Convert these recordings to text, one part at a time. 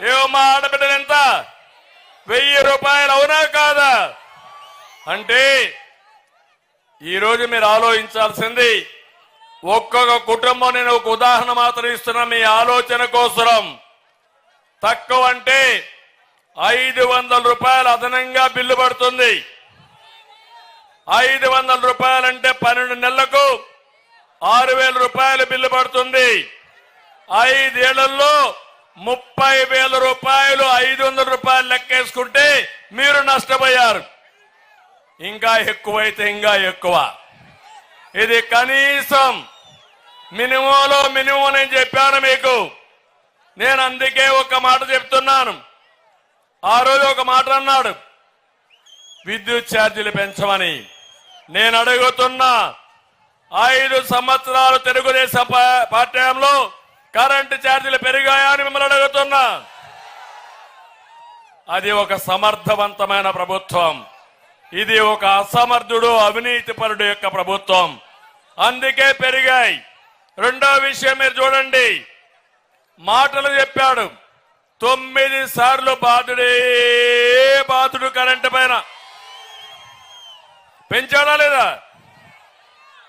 ఏమో మా ఆడబిడ్డలు ఎంత? వెయ్యి రూపాయలు అవునా కాదా? అంటే ఈరోజు మీరు ఆలోచించాల్సింది ఒక్కొక్క కుటుంబం నేను ఒక ఉదాహరణ మాత్రం ఇస్తున్నా మీ ఆలోచన కోసరం. తక్కువ అంటే ఐదు వందల రూపాయలు అదనంగా బిల్లు పడుతుంది. ఐదు వందల రూపాయలంటే పన్నెండు నెలలకు ఆరు వేల రూపాయలు బిల్లు పడుతుంది. ఐదేళ్ళలో ముప్పై వేల రూపాయలు ఐదు వందల రూపాయలు లెక్కేసుకుంటే మీరు నష్టపోయారు. ఇంకా ఎక్కువైతే ఇంకా ఎక్కువ. ఇది కనీసం మినిమంలో మినిమం నేను చెప్పాను మీకు. నేను అందుకే ఒక మాట చెప్తున్నాను. ఆ రోజు ఒక మాట అన్నాడు. విద్యుత్ ఛార్జీలు పెంచమని. నేను అడుగుతున్నా ఐదు సంవత్సరాలు తెలుగుదేశం పార్టీలో కరెంటు ఛార్జీలు పెరిగాయా అని మిమ్మల్ని అడుగుతున్నా. అది ఒక సమర్థవంతమైన ప్రభుత్వం. ఇది ఒక అసమర్థుడు అవినీతిపరుడు యొక్క ప్రభుత్వం. అందుకే పెరిగాయి. రెండో విషయం మీరు చూడండి. మాటలు చెప్పాడు. తొమ్మిది సార్లు బాధుడే బాధుడు కరెంటు పైన. పెంచాడా లేదా?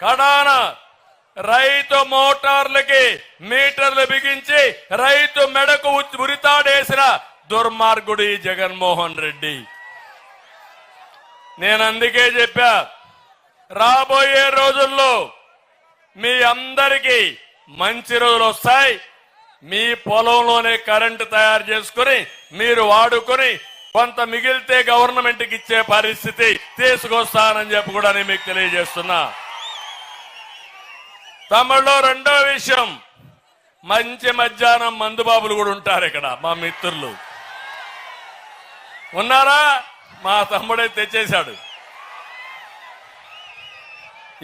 కడానా. రైతు మోటార్లకి మీటర్లు బిగించి రైతు మెడకు ఉ- ఉరితాడేసిన దుర్మార్గుడు ఈ జగన్మోహన్ రెడ్డి. నేను అందుకే చెప్పా రాబోయే రోజుల్లో మీ అందరికీ మంచి రోజులు వస్తాయి. మీ పొలంలోనే కరెంటు తయారు చేసుకుని మీరు వాడుకొని కొంత మిగిలితే గవర్నమెంట్కి ఇచ్చే పరిస్థితి తీసుకొస్తానని చెప్పి కూడా నేను మీకు తెలియజేస్తున్నా. తమిళలో రెండో విషయం. మంచి మధ్యాహ్నం మందుబాబులు కూడా ఉంటారు ఇక్కడ మా మిత్రులు. ఉన్నారా? మా తమ్ముడే తెచ్చేశాడు.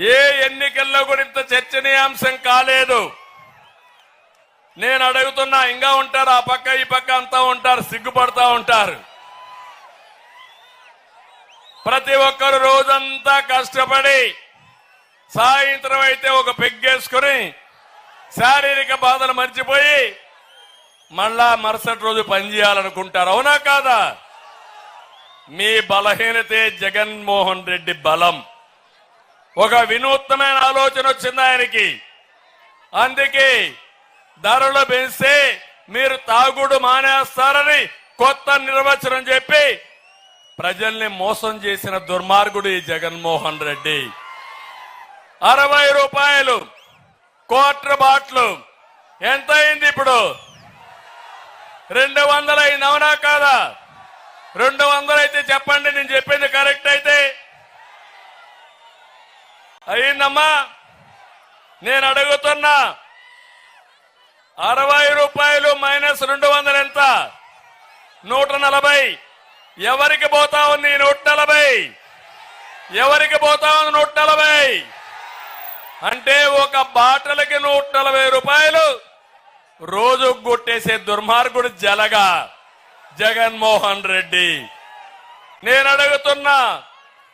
ఏ ఎన్నికల్లో కూడా ఇంత చర్చనీయాంశం కాలేదు. నేను అడుగుతున్నా ఇంకా ఉంటారు ఆ పక్క ఈ పక్క అంతా ఉంటారు సిగ్గుపడతా ఉంటారు. ప్రతి ఒక్కరు రోజంతా కష్టపడి సాయంత్రం అయితే ఒక పెగ్గేసుకుని శారీరక బాధలు మర్చిపోయి మళ్ళా మరుసటి రోజు పనిచేయాలనుకుంటారు అవునా కాదా? మీ బలహీనతే జగన్మోహన్ రెడ్డి బలం. ఒక వినూత్నమైన ఆలోచన వచ్చింది ఆయనకి. అందుకే ధరలు పెంచితే మీరు తాగుడు మానేస్తారని కొత్త నిర్వచనం చెప్పి ప్రజల్ని మోసం చేసిన దుర్మార్గుడు ఈ జగన్మోహన్ రెడ్డి. అరవై రూపాయలు. క్వార్టర్ బాట్లు. ఎంత అయింది ఇప్పుడు? రెండు వందలు అయినవనా అవునా కాదా? రెండు వందలు అయితే చెప్పండి నేను చెప్పింది కరెక్ట్ అయితే. అయిందమ్మా నేను అడుగుతున్నా అరవై రూపాయలు మైనస్ రెండు వందలు ఎంత? నూట నలభై. ఎవరికి పోతా ఉంది నూట నలభై? ఎవరికి పోతా ఉంది నూట నలభై? అంటే ఒక బాటలకి నూట నలభై రూపాయలు. రోజు గుట్టేసే దుర్మార్గుడు జలగా జగన్మోహన్ రెడ్డి. నేను అడుగుతున్నా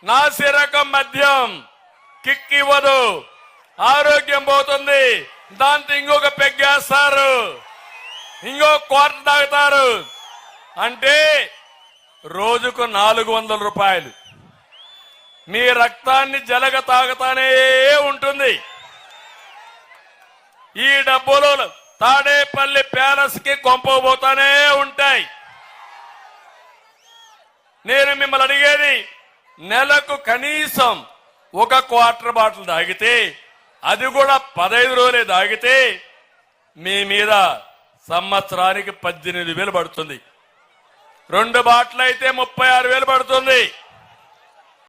నాసిరకం మద్యం కిక్ ఇవ్వదు. ఆరోగ్యం పోతుంది. దాంతో ఇంకొక పెగ్గేస్తారు. ఇంకో క్వార్టర్ తాగుతారు. అంటే రోజుకు నాలుగు వందల రూపాయలు. మీ రక్తాన్ని జలగ తాగుతానే ఉంటుంది. ఈ డబ్బులు తాడేపల్లి ప్యాలెస్కి కొంపబోతానే ఉంటాయి. నేను మిమ్మల్ని అడిగేది నెలకు కనీసం ఒక క్వార్టర్ బాటిల్ తాగితే అది కూడా పదహైదు రోజులే తాగితే మీ మీద సంవత్సరానికి పద్దెనిమిది వేలు పడుతుంది. రెండు బాటిల్ అయితే ముప్పై ఆరు వేలు పడుతుంది.